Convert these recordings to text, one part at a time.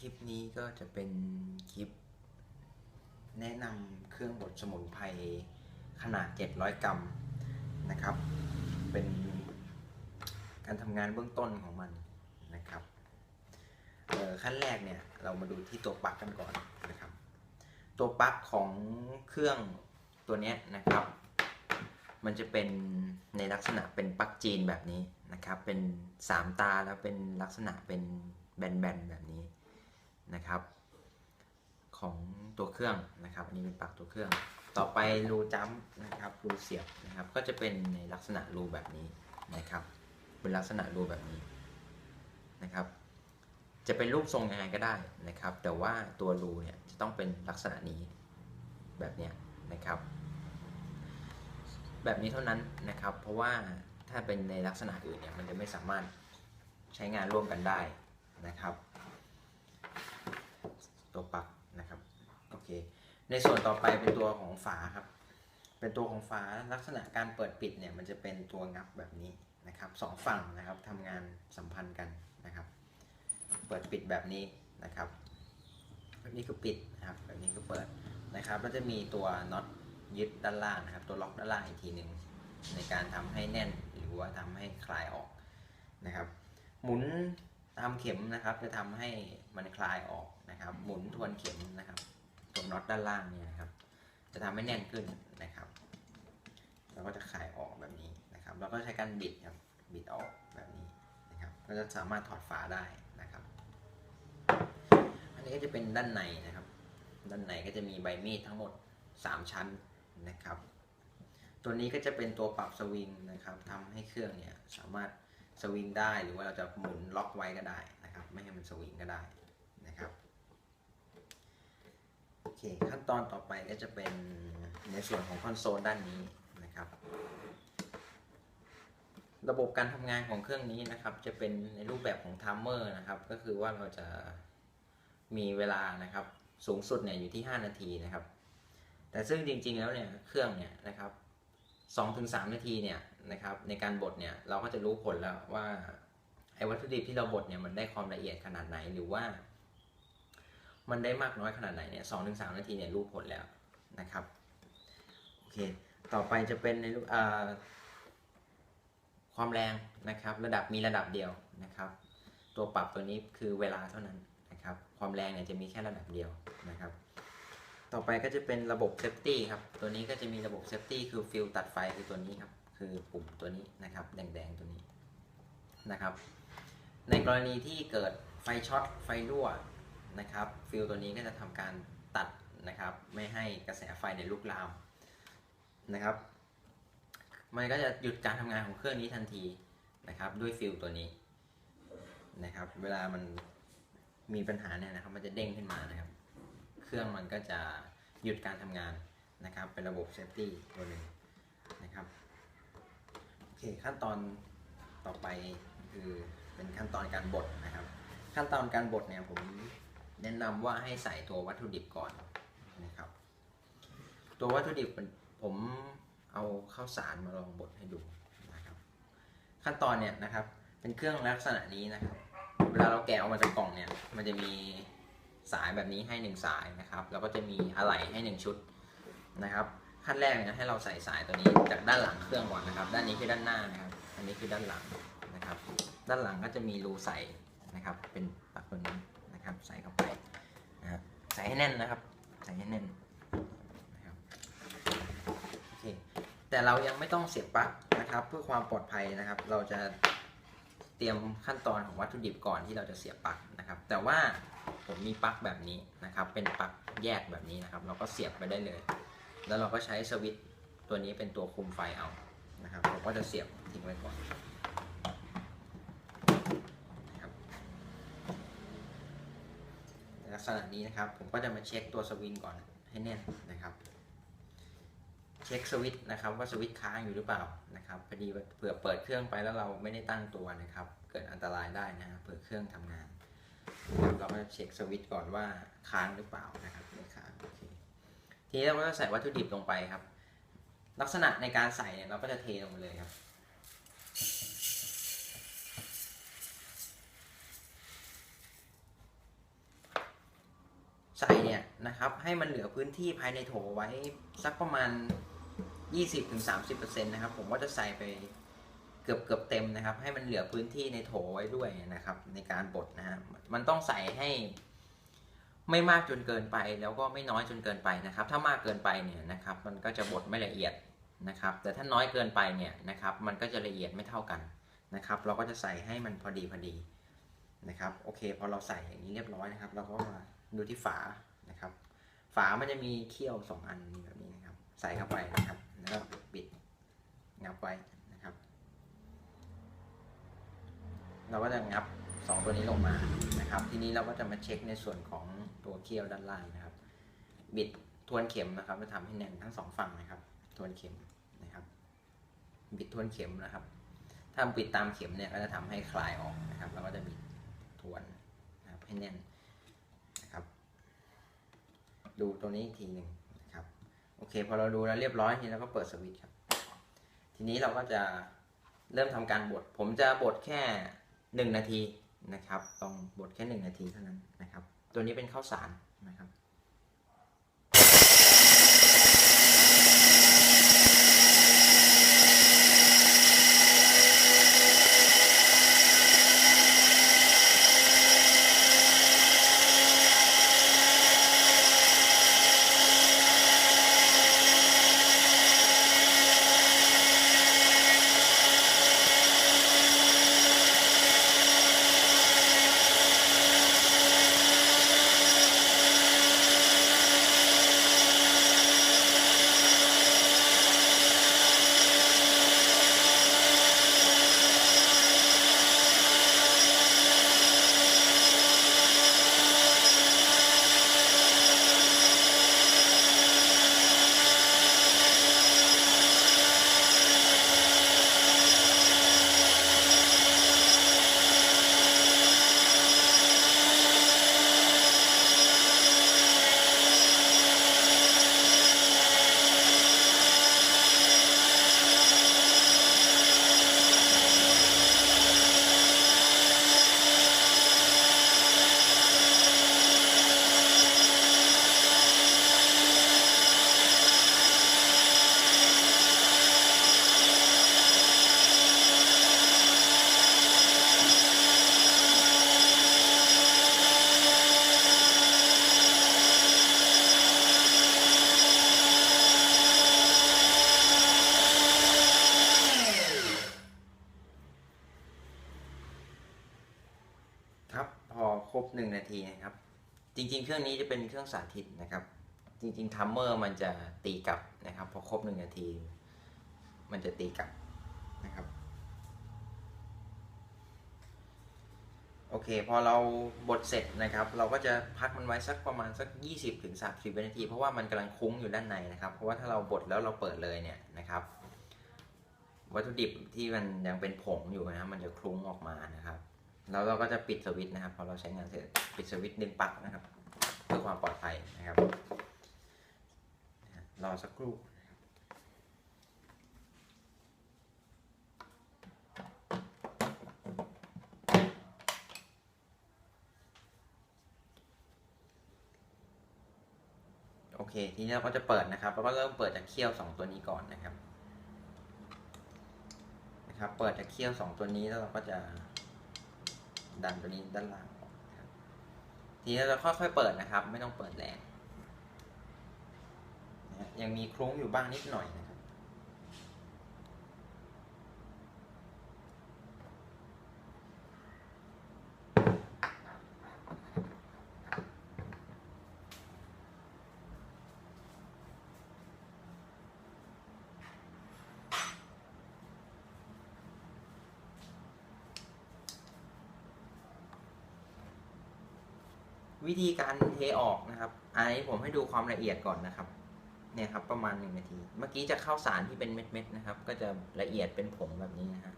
คลิปนี้ก็จะเป็นคลิป แนะนำเครื่องบดสมุนไพรขนาด 700 กรัมนะครับ เป็นการทำงานเบื้องต้นของมันนะครับขั้นแรกเนี่ยเรามาดูที่ตัวปลั๊กกันก่อนนะครับ ตัวปลั๊กของเครื่องตัวนี้นะครับ มันจะเป็นในลักษณะเป็นปลั๊กจีนแบบนี้นะครับ เป็น 3 ตาแล้วเป็นลักษณะเป็นแบนๆแบบนี้ นะครับของตัวเครื่องนะครับอันนี้เป็นปลั๊กตัวเครื่อง ต่อไปรูจัมนะครับรูเสียบนะครับก็จะเป็นในลักษณะรูแบบนี้นะครับเป็นลักษณะรูแบบนี้นะครับ จะเป็นรูปทรงยังไงก็ได้นะครับ แต่ว่าตัวรูเนี่ยจะต้องเป็นลักษณะนี้แบบเนี้ยนะครับ แบบนี้เท่านั้นนะครับ เพราะว่าถ้าเป็นในลักษณะอื่นเนี่ยมันจะไม่สามารถใช้งานร่วมกันได้นะครับ ตัวปักนะครับ โอเค ในส่วนต่อไปเป็นตัวของฝาครับ เป็นตัวของฝาลักษณะการเปิดปิดเนี่ยมันจะเป็นตัวงับแบบนี้นะครับสองฝั่งนะครับทำงานสัมพันธ์กันนะครับ เปิดปิดแบบนี้นะครับ แบบนี้ก็ปิดนะครับ แบบนี้ก็เปิดนะครับแล้วจะมีตัวน็อตยึดด้านล่างนะครับ ตัวล็อกด้านล่างอีกทีหนึ่งในการทำให้แน่นหรือว่าทำให้คลายออกนะครับ หมุน ตาเข็มนะครับ จะทำให้มันคลายออกนะครับ หมุนทวนเข็มนะครับตัวน็อตด้านล่างเนี่ยนะครับ จะทำให้แน่นขึ้นนะครับแล้วก็จะคลายออกแบบนี้นะครับแล้วก็ใช้การบิดครับบิดออกแบบนี้นะครับก็จะสามารถถอดฝาได้นะครับ อันนี้ก็จะเป็นด้านในนะครับ ด้านในก็จะมีใบมีดทั้งหมด 3 ชั้นนะครับ ตัวนี้ก็จะเป็นตัวปรับสวิงนะครับทำให้เครื่องเนี่ยสามารถ สวิงได้หรือว่าเราจะหมุนล็อกไว้ก็ได้นะครับ ไม่ให้มันสวิงก็ได้นะครับโอเคขั้นตอนต่อไปก็จะเป็นในส่วนของคอนโซลด้านนี้นะครับ ระบบการทำงานของเครื่องนี้นะครับ จะเป็นในรูปแบบของไทม์เมอร์นะครับ ก็คือว่าเราจะมีเวลานะครับ สูงสุดเนี่ยอยู่ที่ 5 นาทีนะครับ แต่ซึ่งจริงๆแล้วเนี่ยเครื่องเนี่ยนะครับ 2-3 นาทีเนี่ยนะครับในการบดเนี่ยเราก็จะรู้ผลแล้วว่าไอ้วัตถุดิบที่เราบดเนี่ยมันได้ความละเอียดขนาดไหนหรือว่า มันได้มากน้อยขนาดไหนเนี่ยสองถึงสามนาทีเนี่ยรู้ผลแล้วนะครับโอเคต่อไปจะเป็นในความแรงนะครับ ระดับมีระดับเดียวนะครับ ตัวปรับตัวนี้คือเวลาเท่านั้นนะครับ ความแรงเนี่ยจะมีแค่ระดับเดียวนะครับ ต่อไปก็จะเป็นระบบเซฟตี้ครับ ตัวนี้ก็จะมีระบบเซฟตี้คือฟิลตัดไฟคือตัวนี้ครับ คือปุ่มตัวนี้นะครับ แดงๆตัวนี้นะครับ ในกรณีที่เกิดไฟช็อตไฟรั่วนะครับ ฟิลตัวนี้ก็จะทำการตัดนะครับ ไม่ให้กระแสไฟในลุกลามนะครับ มันก็จะหยุดการทำงานของเครื่องนี้ทันทีนะครับ ด้วยฟิลตัวนี้นะครับ เวลามันมีปัญหาเนี่ยนะครับ มันจะเด้งขึ้นมานะครับ เครื่องมันก็จะหยุดการทำงานนะครับ เป็นระบบเซฟตี้ตัวหนึ่งนะครับโอเคขั้นตอนต่อไปคือเป็นขั้นตอนการบดนะครับ ขั้นตอนการบดเนี่ยผมแนะนำว่าให้ใส่ตัววัตถุดิบก่อนนะครับ ตัววัตถุดิบผมเอาข้าวสารมาลองบดให้ดูนะครับ ขั้นตอนเนี่ยนะครับเป็นเครื่องลักษณะนี้นะครับ เวลาเราแกะออกมาจากกล่องเนี่ย มันจะมี สายแบบนี้ให้หนึ่งสายนะครับ แล้วก็จะมีอะไหล่ให้หนึ่งชุดนะครับ ขั้นแรกนี่ยให้เราใส่สายตัวนี้จากด้านหลังเครื่องก่อนนะครับ ด้านนี้คือด้านหน้านะครับ อันนี้คือด้านหลังนะครับ ด้านหลังก็จะมีรูใส่นะครับ เป็นปักตัวนี้นะครับ ใส่เข้าไปนะครับใส่ให้แน่นนะครับ ใส่ให้แน่นนะครับโอเคแต่เรายังไม่ต้องเสียบปลั๊กนะครับ เพื่อความปลอดภัยนะครับ เราจะเตรียมขั้นตอนของวัตถุดิบก่อนที่เราจะเสียบปลั๊กนะครับ แต่ว่า ผมมีปลั๊กแบบนี้นะครับ เป็นปลั๊กแยกแบบนี้นะครับ เราก็เสียบไปได้เลย แล้วเราก็ใช้สวิตช์ตัวนี้เป็นตัวคุมไฟเอานะครับผมก็จะเสียบทิ้งไว้ก่อนนะครับลักษณะนี้นะครับ ผมก็จะมาเช็คตัวสวิงก่อนให้แน่นนะครับ เช็คสวิตช์นะครับว่าสวิตช์ค้างอยู่หรือเปล่านะครับพอดีเผื่อเปิดเครื่องไปแล้วเราไม่ได้ตั้งตัวนะครับ เกิดอันตรายได้นะเผื่อเครื่องทำงาน เราก็จะเช็คสวิตช์ก่อนว่าค้างหรือเปล่านะครับไม่ค้างโอเคทีนี้เราก็จะใส่วัตถุดิบลงไปครับ ลักษณะในการใส่เนี่ยเราก็จะเทลงมาเลยครับโนะครับให้มันเหลือพื้นที่ภายในโถไว้สักประมาณ 20-30%นะครับผมก็จะใส่ไป เกือบเกือบเต็มนะครับ ให้มันเหลือพื้นที่ในโถไว้ด้วยนะครับ ในการบดนะฮะมันต้องใส่ให้ไม่มากจนเกินไปแล้วก็ไม่น้อยจนเกินไปนะครับ ถ้ามากเกินไปเนี่ยนะครับ มันก็จะบดไม่ละเอียดนะครับ แต่ถ้าน้อยเกินไปเนี่ยนะครับ มันก็จะละเอียดไม่เท่ากันนะครับ เราก็จะใส่ให้มันพอดีพอดีนะครับ โอเค พอเราใส่อย่างนี้เรียบร้อยนะครับ เราก็มาดูที่ฝานะครับ ฝามันจะมีเขี้ยวสองอันแบบนี้นะครับ ใส่เข้าไปนะครับ แล้วก็ปิดงับไว้นะครับ เราก็จะงับสองตัวนี้ลงมานะครับ ทีนี้เราก็จะมาเช็คในส่วนของตัวเขี้ยวด้านล่างนะครับ บิดทวนเข็มนะครับจะทำให้แน่นทั้งสองฝั่งนะครับ ทวนเข็มนะครับ บิดทวนเข็มนะครับ ถ้าบิดตามเข็มเนี่ยก็จะทำให้คลายออกนะครับเราก็จะบิดทวนนะครับให้แน่นนะครับ ดูตัวนี้อีกทีหนึ่งนะครับ โอเค พอเราดูแล้วเรียบร้อยทีนี้เราก็เปิดสวิตช์ครับ ทีนี้เราก็จะเริ่มทำการบด ผมจะบดแค่ หนึ่งนาทีนะครับ ต้องบดแค่หนึ่งนาทีเท่านั้นนะครับ ตัวนี้เป็นข้าวสารนะครับครับพอ ครบหนึ่งนาทีนะครับ จริงๆ เครื่องนี้จะเป็นเครื่องสาธิตนะครับ จริงๆทัมเมอร์มันจะตีกลับนะครับ พอครบหนึ่งนาที มันจะตีกลับนะครับ โอเค พอเราบดเสร็จนะครับ เราก็จะพักมันไว้สักประมาณสัก 20-30ถึง30วินาที เพราะว่ามันกำลังคุ้งอยู่ด้านในนะครับ เพราะว่าถ้าเราบดแล้วเราเปิดเลยเนี่ยนะครับวัตถุดิบที่มันยังเป็นผงอยู่นะครับมันจะคลุ้งออกมานะครับ แล้วเราก็จะปิดสวิตช์นะครับพอเราใช้งานเสร็จปิดสวิตช์ดึงปลั๊กนะครับ เพื่อความปลอดภัยนะครับรอสักครู่โอเค ทีนี้เราก็จะเปิดนะครับแล้วก็เริ่มเปิดจากเขี้ยวสองตัวนี้ก่อนนะครับ นะครับ เปิดจากเขี้ยวสองตัวนี้แล้วเราก็จะ ดันตัวนี้ด้านล่างทีนี้เราค่อยๆเปิดนะครับ ไม่ต้องเปิดแรงยังมีโครุ้งอยู่บ้างนิดหน่อย วิธีการเทออกนะครับอันนี้ผมให้ดูความละเอียดก่อนนะครับ เนี่ยครับประมาณหนึ่งนาที เมื่อกี้จะเข้าสารที่เป็นเม็ดๆนะครับ ก็จะละเอียดเป็นผงแบบนี้นะฮะ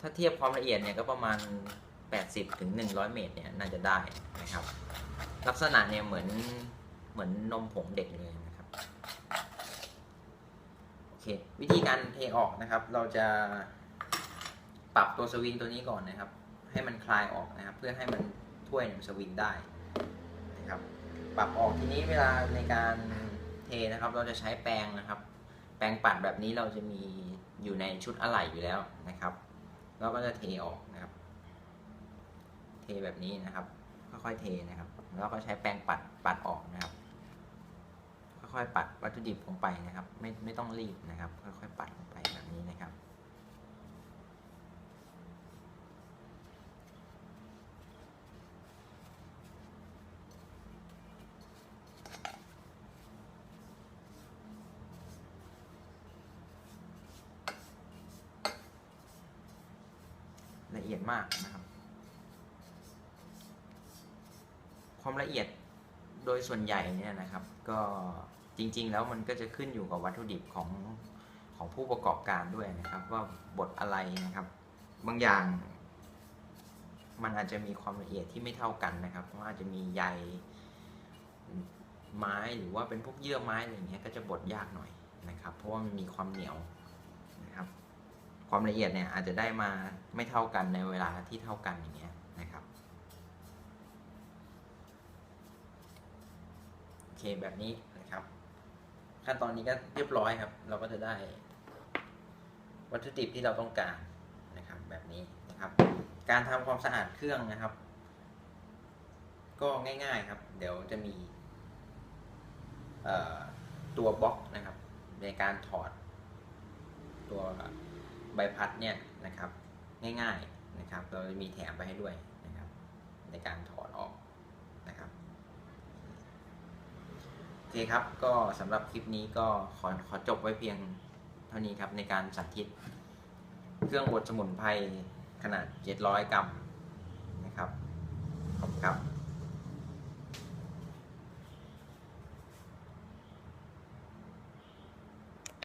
ถ้าเทียบความละเอียดเนี่ยก็ประมาณ 80ถึง100 เมตรเนี่ยน่าจะได้นะครับ ลักษณะเนี่ยเหมือนเหมือนนมผงเด็กเลยนะครับ โอเค วิธีการเทออกนะครับ เราจะปรับตัวสวิงตัวนี้ก่อนนะครับ ให้มันคลายออกนะครับ เพื่อให้มันถ้วยมันสวิงได้ นะครับ ปรับออกทีนี้เวลาในการเทนะครับ เราจะใช้แปรงนะครับ แปรงปัดแบบนี้เราจะมีอยู่ในชุดอะไหล่อยู่แล้วนะครับ เราก็จะเทออกนะครับ เทแบบนี้นะครับ ค่อยๆเทนะครับ แล้วก็ใช้แปรงปัดปัดออกนะครับ ค่อยๆปัดวัตถุดิบลงไปนะครับ ไม่ไม่ต้องรีบนะครับ ค่อยๆปัดลงไปแบบนี้นะครับ อียดมากนะครับ ความละเอียดโดยส่วนใหญ่เนี่ยนะครับ ก็จริง ๆ แล้วมันก็จะขึ้นอยู่กับวัตถุดิบของของผู้ประกอบการด้วยนะครับ ว่าบทอะไรนะครับ บางอย่าง มันอาจจะมีความละเอียดที่ไม่เท่ากันนะครับเพราอาจจะมีใยไม้หรือว่าเป็นพวกเยื่อไม้อะไรเงี้ยก็จะบดยากหน่อยนะครับ เพราะว่ามันมีความเหนียว ความละเอียดเนี่ยอาจจะได้มาไม่เท่ากันในเวลาที่เท่ากันอย่างเงี้ยนะครับโอเคแบบนี้นะครับ ขั้นตอนนี้ก็เรียบร้อยครับ เราก็จะได้ วัตถุดิบที่เราต้องการนะครับ แบบนี้นะครับ การทำความสะอาดเครื่องนะครับ ก็ง่าย ๆครับ เดี๋ยวจะมีตัวบล็อกนะครับ ในการถอดตัว ใบพัดเนี่ยนะครับง่ายๆนะครับเราจะมีแถมไปให้ด้วยนะครับในการถอดออกนะครับโอเคครับก็สำหรับคลิปนี้ก็ขอขอจบไว้เพียงเท่านี้ครับในการสาธิต เครื่องบดสมุนไพรขนาด 700 กรัมนะครับขอบคุณครับ